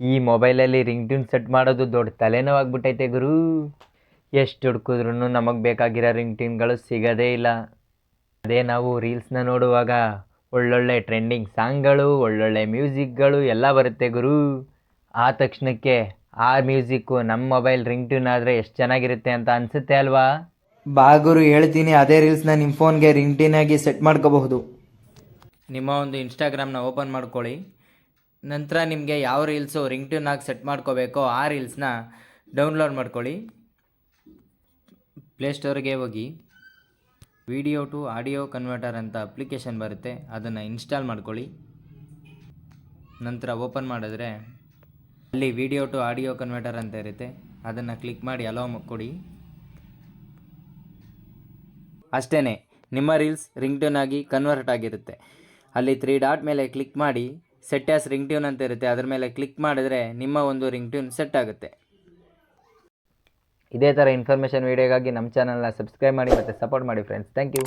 ಈ ಮೊಬೈಲಲ್ಲಿ ring tune set ಮಾಡೋದು ದೊಡ್ಡ ತಲೆನೋವಾಗ್ಬಿಟ್ಟೈತೆ ಗುರು. ಎಷ್ಟು ಹುಡ್ಕಿದ್ರೂ ನಮಗೆ ಬೇಕಾಗಿರೋ ರಿಂಗ್ ಟ್ಯೂನ್ಗಳು ಸಿಗೋದೇ ಇಲ್ಲ. ಅದೇ ನಾವು ರೀಲ್ಸ್ನ ನೋಡುವಾಗ ಒಳ್ಳೊಳ್ಳೆ ಟ್ರೆಂಡಿಂಗ್ ಸಾಂಗ್ಗಳು ಒಳ್ಳೊಳ್ಳೆ ಮ್ಯೂಸಿಕ್ಗಳು ಎಲ್ಲ ಬರುತ್ತೆ ಗುರು. ಆ ತಕ್ಷಣಕ್ಕೆ ಆ ಮ್ಯೂಸಿಕ್ಕು ನಮ್ಮ ಮೊಬೈಲ್ ರಿಂಗ್ ಟ್ಯೂನ್ ಆದರೆ ಎಷ್ಟು ಚೆನ್ನಾಗಿರುತ್ತೆ ಅಂತ ಅನಿಸುತ್ತೆ ಅಲ್ವಾ? ಬಾಗುರು ಹೇಳ್ತೀನಿ ಅದೇ ರೀಲ್ಸ್ನ ನಿಮ್ಮ ಫೋನ್ಗೆ ರಿಂಗ್ ಟೀನ್ ಆಗಿ ಸೆಟ್ ಮಾಡ್ಕೋಬಹುದು. ನಿಮ್ಮ ಒಂದು ಇನ್ಸ್ಟಾಗ್ರಾಮ್ನ ಓಪನ್ ಮಾಡ್ಕೊಳ್ಳಿ. ನಂತರ ನಿಮಗೆ ಯಾವ ರೀಲ್ಸು ರಿಂಗ್ ಟ್ಯೂನ್ ಆಗಿ ಸೆಟ್ ಮಾಡ್ಕೋಬೇಕೋ ಆ ರೀಲ್ಸ್ನ ಡೌನ್ಲೋಡ್ ಮಾಡ್ಕೊಳ್ಳಿ. ಪ್ಲೇಸ್ಟೋರ್ಗೆ ಹೋಗಿ. ವಿಡಿಯೋ ಟು ಆಡಿಯೋ ಕನ್ವರ್ಟರ್ ಅಂತ ಅಪ್ಲಿಕೇಶನ್ ಬರುತ್ತೆ, ಅದನ್ನು ಇನ್ಸ್ಟಾಲ್ ಮಾಡ್ಕೊಳ್ಳಿ. ನಂತರ ಓಪನ್ ಮಾಡಿದ್ರೆ ಅಲ್ಲಿ ವಿಡಿಯೋ ಟು ಆಡಿಯೋ ಕನ್ವರ್ಟರ್ ಅಂತ ಇರುತ್ತೆ, ಅದನ್ನು ಕ್ಲಿಕ್ ಮಾಡಿ ಅಲೋ ಕೊಡಿ. ಅಷ್ಟೇ ನಿಮ್ಮ ರೀಲ್ಸ್ ರಿಂಗ್ ಆಗಿ ಕನ್ವರ್ಟ್ ಆಗಿರುತ್ತೆ. ಅಲ್ಲಿ ತ್ರೀ ಡಾಟ್ ಮೇಲೆ ಕ್ಲಿಕ್ ಮಾಡಿ ಸೆಟ್ ಆಸ್ ರಿಂಗ್ ಟ್ಯೂನ್ ಅಂತ ಇರುತ್ತೆ. ಅದ್ರ ಮೇಲೆ ಕ್ಲಿಕ್ ಮಾಡಿದ್ರೆ ನಿಮ್ಮ ಒಂದು ರಿಂಗ್ ಟ್ಯೂನ್ ಸೆಟ್ ಆಗುತ್ತೆ. ಇದೇ ಥರ ಇನ್ಫಾರ್ಮೇಷನ್ ವೀಡಿಯೋಗಾಗಿ ನಮ್ಮ ಚಾನಲ್ನ ಸಬ್ಸ್ಕ್ರೈಬ್ ಮಾಡಿ ಮತ್ತು ಸಪೋರ್ಟ್ ಮಾಡಿ ಫ್ರೆಂಡ್ಸ್ ಥ್ಯಾಂಕ್ ಯು